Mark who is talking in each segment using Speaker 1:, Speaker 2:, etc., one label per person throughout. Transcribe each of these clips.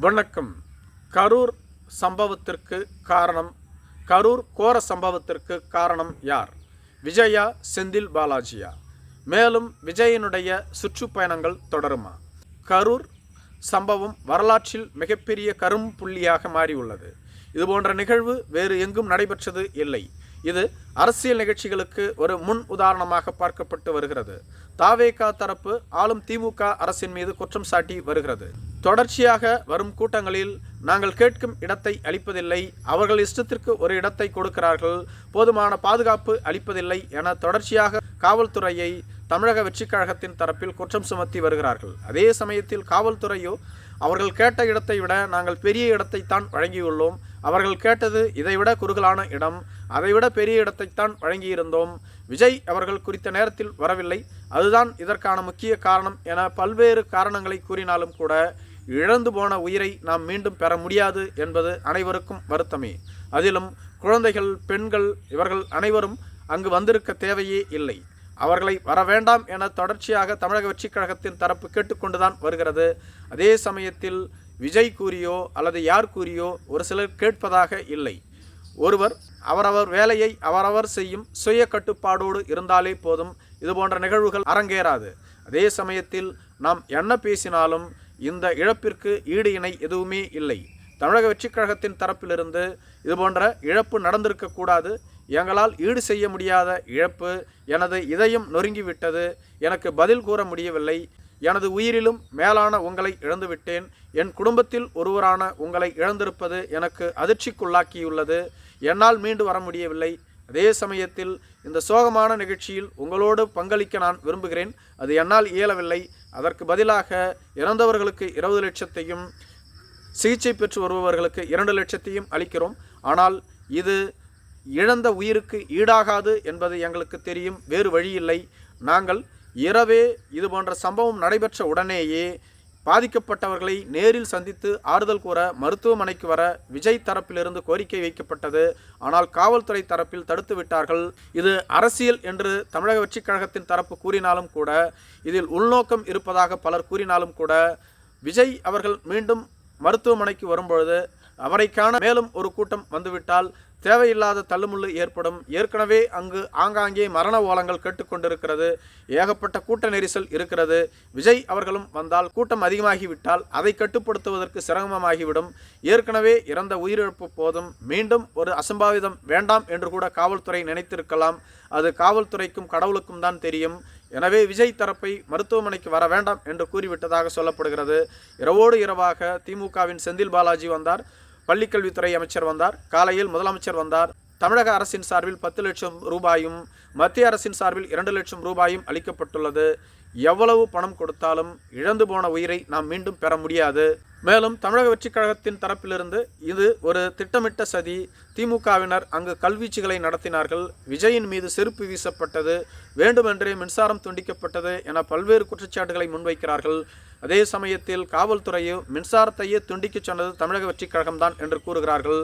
Speaker 1: வணக்கம். கரூர் சம்பவத்திற்கு காரணம் கரூர் கோர சம்பவத்திற்கு காரணம் யார்? விஜயா செந்தில் பாலாஜியா. மேலும் விஜயனுடைய சுற்றுப்பயணங்கள் தொடருமா? கரூர் சம்பவம் வரலாற்றில் மிகப்பெரிய கரும் புள்ளியாக மாறியுள்ளது. இதுபோன்ற நிகழ்வு வேறு எங்கும் நடைபெற்றது இல்லை. இது அரசியல் நிகழ்ச்சிகளுக்கு ஒரு முன் உதாரணமாக பார்க்கப்பட்டு வருகிறது. தாவேகா தரப்பு ஆளும் திமுக அரசின் மீது குற்றம் சாட்டி வருகிறது. தொடர்ச்சியாக வரும் கூட்டங்களில் நாங்கள் கேட்கும் இடத்தை அளிப்பதில்லை. அவர்கள் இஷ்டத்திற்கு ஒரு இடத்தை கொடுக்கிறார்கள். போதுமான பாதுகாப்பு அளிப்பதில்லை என தொடர்ச்சியாக காவல்துறையை தமிழக வெற்றிக் கழகத்தின் தரப்பில் குற்றம் சுமத்தி வருகிறார்கள். அதே சமயத்தில் காவல்துறையோ அவர்கள் கேட்ட இடத்தை விட நாங்கள் பெரிய இடத்தைத்தான் வழங்கியுள்ளோம். அவர்கள் கேட்டது இதைவிட குறுகலான இடம். அதைவிட பெரிய இடத்தைத்தான் வழங்கியிருந்தோம். விஜய் அவர்கள் குறித்த நேரத்தில் வரவில்லை. அதுதான் இதற்கான முக்கிய காரணம் என பல்வேறு காரணங்களை கூறினாலும் கூட இழந்து போன உயிரை நாம் மீண்டும் பெற முடியாது என்பது அனைவருக்கும் வருத்தமே. அதிலும் குழந்தைகள் பெண்கள் இவர்கள் அனைவரும் அங்கு வந்திருக்க தேவையே இல்லை. அவர்களை வர வேண்டாம் என தொடர்ச்சியாக தமிழக வெற்றிக் கழகத்தின் தரப்பு கேட்டுக்கொண்டுதான் வருகிறது. அதே சமயத்தில் விஜய் கூறியோ அல்லது யார் கூறியோ ஒரு சிலர் கேட்பதாக இல்லை. ஒருவர் அவரவர் வேலையை அவரவர் செய்யும் சுய கட்டுப்பாடோடு இருந்தாலே போதும். இதுபோன்ற நிகழ்வுகள் அரங்கேறாது. அதே சமயத்தில் நாம் என்ன பேசினாலும் இந்த இழப்பிற்கு ஈடு இணை எதுவுமே இல்லை. தமிழக வெற்றிக் கழகத்தின் தரப்பிலிருந்து இதுபோன்ற இழப்பு நடந்திருக்கக்கூடாது எங்களால் ஈடு செய்ய முடியாத இழப்பு எனது இதயம் நொறுங்கிவிட்டது. எனக்கு பதில் கூற முடியவில்லை. எனது உயிரிலும் மேலான உங்களை இழந்துவிட்டேன். என் குடும்பத்தில் ஒருவரான உங்களை இழந்திருப்பது எனக்கு அதிர்ச்சிக்குள்ளாக்கியுள்ளது. என்னால் மீண்டு வர முடியவில்லை. அதே சமயத்தில் இந்த சோகமான நிகழ்ச்சியில் உங்களோடு பங்களிக்க நான் விரும்புகிறேன். அது என்னால் இயலவில்லை. அதற்கு பதிலாக இறந்தவர்களுக்கு இருபது லட்சத்தையும் சிகிச்சை பெற்று வருபவர்களுக்கு இரண்டு லட்சத்தையும் அளிக்கிறோம். ஆனால் இது இழந்த உயிருக்கு ஈடாகாது என்பது எங்களுக்கு தெரியும். வேறு வழியில்லை. நாங்கள் இரவே இது போன்ற சம்பவம் நடைபெற்ற உடனேயே பாதிக்கப்பட்டவர்களை நேரில் சந்தித்து ஆறுதல் கூற மருத்துவமனைக்கு வர விஜய் தரப்பிலிருந்து கோரிக்கை வைக்கப்பட்டது. ஆனால் காவல்துறை தரப்பில் தடுத்து விட்டார்கள். இது அரசியல் என்று தமிழக வெற்றிக் கழகத்தின் தரப்பு கூறினாலும் கூட இதில் உள்நோக்கம் இருப்பதாக பலர் கூறினாலும் கூட விஜய் அவர்கள் மீண்டும் மருத்துவமனைக்கு வரும்பொழுது அவரைக்கான மேலும் ஒரு கூட்டம் வந்துவிட்டால் தேவையில்லாத தள்ளுமுள்ளு ஏற்படும். ஏற்கனவே அங்கு ஆங்காங்கே மரண ஓலங்கள் கேட்டுக்கொண்டிருக்கிறது. ஏகப்பட்ட கூட்ட நெரிசல் இருக்கிறது. விஜய் அவர்களும் வந்தால் கூட்டம் அதிகமாகிவிட்டால் அதை கட்டுப்படுத்துவதற்கு சிரமமாகிவிடும். ஏற்கனவே இறந்த உயிரிழப்பு போதும். மீண்டும் ஒரு அசம்பாவிதம் வேண்டாம் என்று கூட காவல்துறை நினைத்திருக்கலாம். அது காவல்துறைக்கும் கடவுளுக்கும் தான் தெரியும். எனவே விஜய் தரப்பை மருத்துவமனைக்கு வர வேண்டாம் என்று கூறிவிட்டதாக சொல்லப்படுகிறது. இரவோடு இரவாக திமுகவின் செந்தில் பாலாஜி வந்தார். பள்ளிக்கல்வித்துறை அமைச்சர் வந்தார். காலையில் முதலமைச்சர் வந்தார். தமிழக அரசின் சார்பில் பத்து லட்சம் ரூபாயும் மத்திய அரசின் சார்பில் இரண்டு லட்சம் ரூபாயும் அளிக்கப்பட்டுள்ளது. எவ்வளவு பணம் கொடுத்தாலும் இழந்து போன உயிரை நாம் மீண்டும் பெற முடியாது. மேலும் தமிழக வெற்றிக் கழகத்தின் தரப்பிலிருந்து இது ஒரு திட்டமிட்ட சதி. திமுகவினர் அங்கு கல்வீச்சுகளை நடத்தினார்கள். விஜயின் மீது செருப்பு வீசப்பட்டது. வேண்டுமென்றே மின்சாரம் துண்டிக்கப்பட்டது என பல்வேறு குற்றச்சாட்டுகளை முன்வைக்கிறார்கள். அதே சமயத்தில் காவல்துறையோ மின்சாரத்தையே துண்டிக்கச் சொன்னது தமிழக வெற்றிக் கழகம்தான் என்று கூறுகிறார்கள்.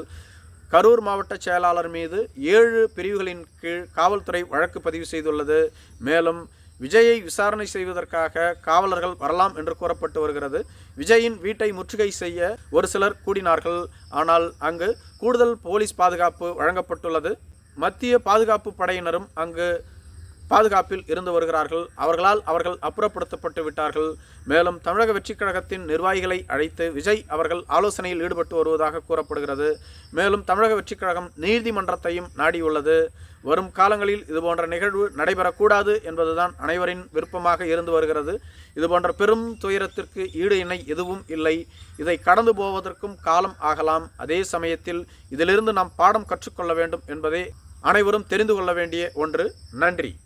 Speaker 1: கரூர் மாவட்ட செயலாளர் மீது ஏழு பிரிவுகளின் கீழ் காவல்துறை வழக்கு பதிவு செய்துள்ளது. மேலும் விஜயை விசாரணை செய்வதற்காக காவலர்கள் வரலாம் என்று கூறப்பட்டு வருகிறது. விஜயின் வீட்டை முற்றுகை செய்ய ஒரு சிலர் கூடினார்கள். ஆனால் அங்கு கூடுதல் போலீஸ் பாதுகாப்பு வழங்கப்பட்டுள்ளது. மத்திய பாதுகாப்பு படையினரும் அங்கு பாதுகாப்பில் இருந்து வருகிறார்கள். அவர்களால் அவர்கள் அப்புறப்படுத்தப்பட்டு விட்டார்கள். மேலும் தமிழக வெற்றிக் கழகத்தின் நிர்வாகிகளை அழைத்து விஜய் அவர்கள் ஆலோசனையில் ஈடுபட்டு வருவதாக கூறப்படுகிறது. மேலும் தமிழக வெற்றிக் கழகம் நீதிமன்றத்தையும் நாடியுள்ளது. வரும் காலங்களில் இதுபோன்ற நிகழ்வு நடைபெறக்கூடாது என்பதுதான் அனைவரின் விருப்பமாக இருந்து வருகிறது. இதுபோன்ற பெரும் துயரத்திற்கு ஈடு இணை எதுவும் இல்லை. இதை கடந்து போவதற்கும் காலம் ஆகலாம். அதே சமயத்தில் இதிலிருந்து நாம் பாடம் கற்றுக்கொள்ள வேண்டும் என்பதே அனைவரும் தெரிந்து கொள்ள வேண்டிய ஒன்று. நன்றி.